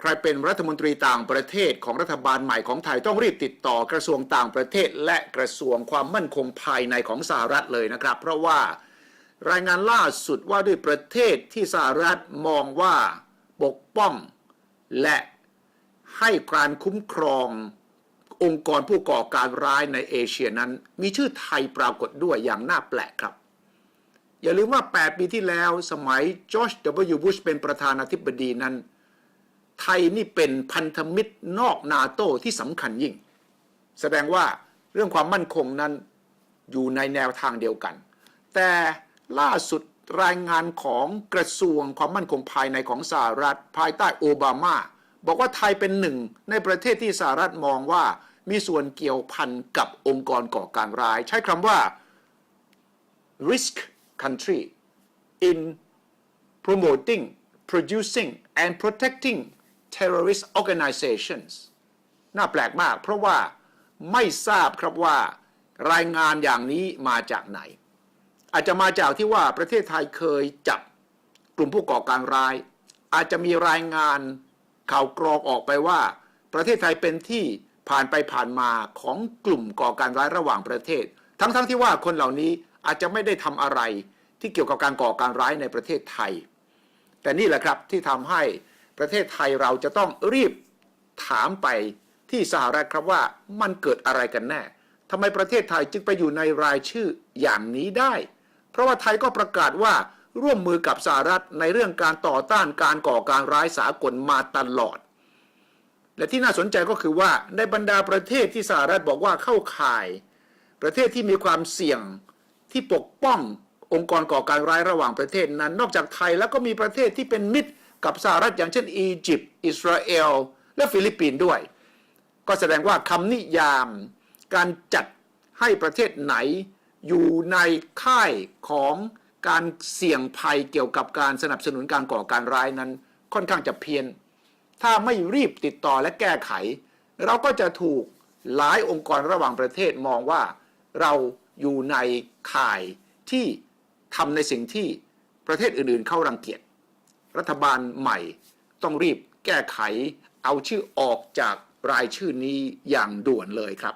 ใครเป็นรัฐมนตรีต่างประเทศของรัฐบาลใหม่ของไทยต้องรีบติดต่อกระทรวงต่างประเทศ และกระทรวงความมั่นคงภายในของสหรัฐเลยนะครับ เพราะว่ารายงานล่าสุดว่าด้วยประเทศที่สหรัฐมองว่าปกป้อง และให้การคุ้มครององค์กรผู้ก่อการร้ายในเอเชียนั้น มีชื่อไทยปรากฏด้วยอย่างน่าแปลกครับ อย่าลืมว่า 8 ปีที่แล้วสมัยจอร์จ W. บุชเป็นประธานาธิบดีนั้น ไทยนี่เป็นพันธมิตรนอกนาโตที่สำคัญยิ่ง แสดงว่าเรื่องความมั่นคงนั้นอยู่ในแนวทางเดียวกัน แต่ล่าสุดรายงานของกระทรวงความมั่นคงภายในของสหรัฐ ภายใต้โอบามา บอกว่าไทยเป็นหนึ่งในประเทศที่สหรัฐมองว่ามีส่วนเกี่ยวพันกับองค์กรก่อการร้าย ใช้คำว่า risk country in promoting, producing and protecting terrorist organizations น่าแปลกมาก เพราะว่าไม่ทราบครับว่ารายงานอย่างนี้มาจากไหน อาจจะมาจากที่ว่าประเทศไทยเคยจับกลุ่มผู้ก่อการร้าย อาจจะมีรายงานข่าวกรองออกไปว่า ประเทศไทยเป็นที่ผ่านไปผ่านมาของกลุ่มก่อการร้ายระหว่างประเทศ ทั้งๆทที่ว่าคนเหล่านี้อาจจะไม่ได้ทำอะไรที่เกี่ยวกับการก่อการร้ายในประเทศไทย แต่นี่แหละครับที่ทำให้ ประเทศไทยเราจะต้องรีบถามไปที่สหรัฐครับว่ามันเกิดอะไรกันแน่ทำไมประเทศไทยจึงไปอยู่ในรายชื่ออย่างนี้ได้ เพราะว่าไทยก็ประกาศว่าร่วมมือกับสหรัฐในเรื่องการต่อต้านการก่อการร้ายสากลมาตลอด และที่น่าสนใจก็คือว่าในบรรดาประเทศที่สหรัฐบอกว่าเข้าข่าย ประเทศที่มีความเสี่ยงที่ปกป้ององค์กรก่อการร้ายระหว่างประเทศนั้น นอกจากไทยแล้วก็มีประเทศที่เป็นมิตร กับสหรัฐอย่างเช่นอียิปต์อิสราเอล และฟิลิปปินส์ด้วย ก็แสดงว่าคำนิยาม การจัดให้ประเทศไหน อยู่ในค่ายของการเสี่ยงภัยเกี่ยวกับการสนับสนุนการก่อการร้ายนั้นค่อนข้างจะเพี้ยน ถ้าไม่รีบติดต่อและแก้ไข เราก็จะถูกหลายองค์กรระหว่างประเทศมองว่าเราอยู่ในข่ายที่ทำในสิ่งที่ประเทศอื่นๆ เข้ารังเกียจ รัฐบาลใหม่ ต้องรีบแก้ไข เอาชื่อออกจากรายชื่อนี้อย่างด่วนเลยครับ